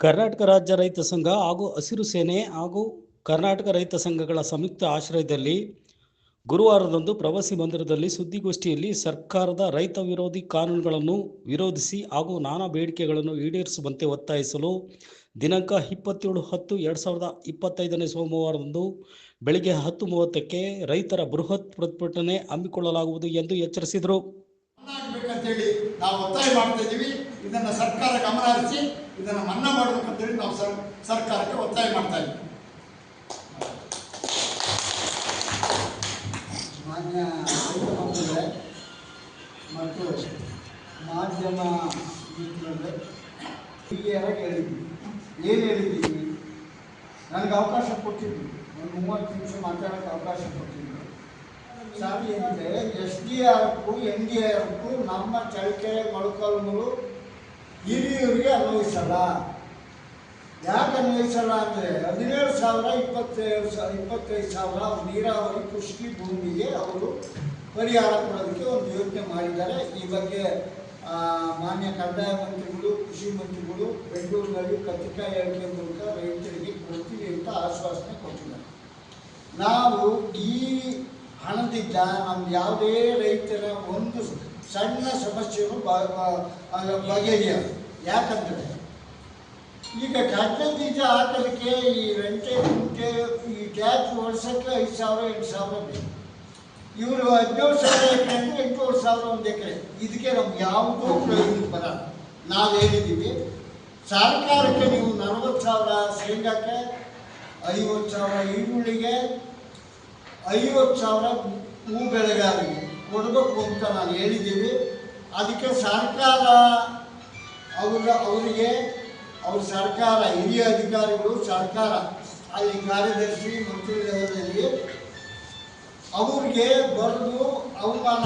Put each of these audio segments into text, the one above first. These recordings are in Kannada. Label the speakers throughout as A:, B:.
A: ಕರ್ನಾಟಕ ರಾಜ್ಯ ರೈತ ಸಂಘ ಹಾಗೂ ಹಸಿರು ಸೇನೆ ಹಾಗೂ ಕರ್ನಾಟಕ ರೈತ ಸಂಘಗಳ ಸಂಯುಕ್ತ ಆಶ್ರಯದಲ್ಲಿ ಗುರುವಾರದಂದು ಪ್ರವಾಸಿ ಮಂದಿರದಲ್ಲಿ ಸುದ್ದಿಗೋಷ್ಠಿಯಲ್ಲಿ ಸರ್ಕಾರದ ರೈತ ವಿರೋಧಿ ಕಾನೂನುಗಳನ್ನು ವಿರೋಧಿಸಿ ಹಾಗೂ ನಾನಾ ಬೇಡಿಕೆಗಳನ್ನು ಈಡೇರಿಸುವಂತೆ ಒತ್ತಾಯಿಸಲು ದಿನಾಂಕ ಇಪ್ಪತ್ತೇಳು ಹತ್ತು ಎರಡು ಸಾವಿರದ ಇಪ್ಪತ್ತೈದನೇ ಸೋಮವಾರದಂದು ಬೆಳಗ್ಗೆ ಹತ್ತು ಮೂವತ್ತಕ್ಕೆ ರೈತರ ಬೃಹತ್ ಪ್ರತಿಭಟನೆ ಹಮ್ಮಿಕೊಳ್ಳಲಾಗುವುದು ಎಂದು ಎಚ್ಚರಿಸಿದರು.
B: ಸರ್ಕಾರ ಗಮನ ಹರಿಸಿ ಇದನ್ನ ಮನ್ನಾ ಮಾಡ್ಬೇಕಂತೇಳಿ ನಾವು ಸರ್, ಸರ್ಕಾರಕ್ಕೆ ಒತ್ತಾಯ ಮಾಡ್ತಾ ಇದ್ದೀವಿ
C: ಮಾನ್ಯ ಮತ್ತು ಮಾಧ್ಯಮ ಹೇಳಿದ್ವಿ. ಏನು ಹೇಳಿದ್ದೀವಿ ನನಗೆ ಅವಕಾಶ ಕೊಟ್ಟಿದ್ದು ಒಂದು ಮೂವತ್ತು ನಿಮಿಷ ಮಾತಾಡೋಕ್ಕೆ ಅವಕಾಶ ಕೊಟ್ಟಿದ್ದು ಸಾರಿ ಏನಿದೆ ಎಸ್ ಡಿ ಎಫ್ಗೂ ಎನ್ ಡಿ ಆರ್ ಎಫ್ಗೂ ನಮ್ಮ ಚಳಕೆ ಮೊಳಕಾಲ್ಮೂರು ಹಿರಿಯರಿಗೆ ಅನ್ವಯಿಸಲ್ಲ. ಯಾಕೆ ಅನ್ವಯಿಸಲ್ಲ ಅಂದರೆ ಹದಿನೇಳು ಸಾವಿರ, ಇಪ್ಪತ್ತೇಳು ಸಾವಿರ ಇಪ್ಪತ್ತೈದು ಸಾವಿರ ನೀರಾವರಿ ಕೃಷಿ ಭೂಮಿಗೆ ಅವರು ಪರಿಹಾರ ಕೊಡೋದಕ್ಕೆ ಒಂದು ಯೋಚನೆ ಮಾಡಿದ್ದಾರೆ. ಈ ಬಗ್ಗೆ ಮಾನ್ಯ ಕಂದಾಯ ಮಂತ್ರಿಗಳು, ಕೃಷಿ ಮಂತ್ರಿಗಳು ಬೆಂಗಳೂರಿನಲ್ಲಿ ಪತ್ರಿಕಾ ಹೇಳಿಕೆ ಮೂಲಕ ರೈತರಿಗೆ ಕೊಡ್ತೀವಿ ಅಂತ ಆಶ್ವಾಸನೆ ಕೊಟ್ಟಿದ್ದಾರೆ. ನಾವು ಈ ಹಣದಿಂದ ನಮ್ಮ ಯಾವುದೇ ರೈತರ ಒಂದು ಸಣ್ಣ ಸಮಸ್ಯೆಯನ್ನು ಬಗೆಹರಿಯ ಯಾಕಂದರೆ ಈಗ ಕಡ್ಲೆ ಬೀಜ ಹಾಕೋದಕ್ಕೆ ಈ ರೆಂಟೆ ಕುಂಟೆ ಈ ಟ್ಯಾಕ್ ಓಡಿಸೋಕ್ಕೆ ಐದು ಸಾವಿರ, ಎಂಟು ಸಾವಿರ ಬೇಕು. ಇವರು ಹದಿನೇಳು ಸಾವಿರ ಎಕರೆ ಅಂದರೆ ಎಂಟೂವರೆ ಸಾವಿರ ಒಂದು ಎಕರೆ. ಇದಕ್ಕೆ ನಮ್ಗೆ ಯಾವುದೂ ಪ್ರಯೋಜನ ಬರಲ್ಲ ನಾವು ಹೇಳಿದ್ದೀವಿ, ಸರ್ಕಾರಕ್ಕೆ ನೀವು ನಲವತ್ತು ಸಾವಿರ ಶೇಂಗಾಕ್ಕೆ, ಐವತ್ತು ಸಾವಿರ ಈರುಳ್ಳಿಗೆ, ಐವತ್ತು ಸಾವಿರ ಹೂ ಬೆಳೆಗಾರರಿಗೆ ಕೊಡಬೇಕು ಅಂತ ನಾನು ಹೇಳಿದ್ದೀನಿ ಅದಕ್ಕೆ ಸರ್ಕಾರ, ಅವರ, ಅವರಿಗೆ, ಅವ್ರ ಸರ್ಕಾರ ಹಿರಿಯ ಅಧಿಕಾರಿಗಳು, ಸರ್ಕಾರ ಅಲ್ಲಿ ಕಾರ್ಯದರ್ಶಿ ಮಂತ್ರಿ ಲೆವೆಲಲ್ಲಿ ಅವ್ರಿಗೆ ಬರೆದು ಅವಮಾನ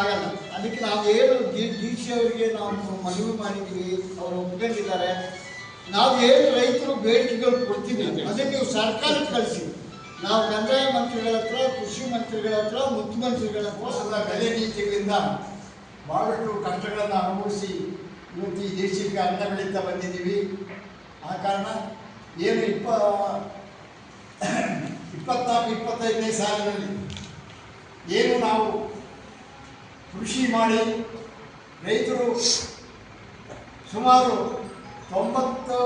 C: ಆಗಲ್ಲ. ಅದಕ್ಕೆ ನಾವು ಏನು ಡಿ ಡಿ ಸಿ ಅವರಿಗೆ ನಾವು ಮನವಿ ಮಾಡಿದ್ದೀವಿ. ಅವರು ಒಪ್ಕೊಂಡಿದ್ದಾರೆ. ನಾವು ಏನು ರೈತರು ಬೇಡಿಕೆಗಳು ಕೊಡ್ತೀವಿ. ಅದಕ್ಕೆ ನೀವು ಸರ್ಕಾರಕ್ಕೆ ಕಳಿಸಿ. ನಾವು ಕಂದಾಯ ಮಂತ್ರಿಗಳ ಹತ್ರ, ಕೃಷಿ ಮಂತ್ರಿಗಳ ಹತ್ರ, ಮುಖ್ಯಮಂತ್ರಿಗಳ ಹತ್ರ
B: ಮೋಸದ ಬೆಲೆ ನೀತಿಗಳಿಂದ ಬಹಳಷ್ಟು ಕಷ್ಟಗಳನ್ನು ಅನುಭವಿಸಿ ಇವತ್ತು ಈ ದೇಶಕ್ಕೆ ಅನ್ನ ಬೆಳೀತಾ ಬಂದಿದ್ದೀವಿ. ಆ ಕಾರಣ ಏನು ಇಪ್ಪ, ಇಪ್ಪತ್ನಾಲ್ಕು, ಇಪ್ಪತ್ತೈದನೇ ಸಾಲಿನಲ್ಲಿ ಏನು ನಾವು ಕೃಷಿ ಮಾಡಿ ರೈತರು ಸುಮಾರು ತೊಂಬತ್ತು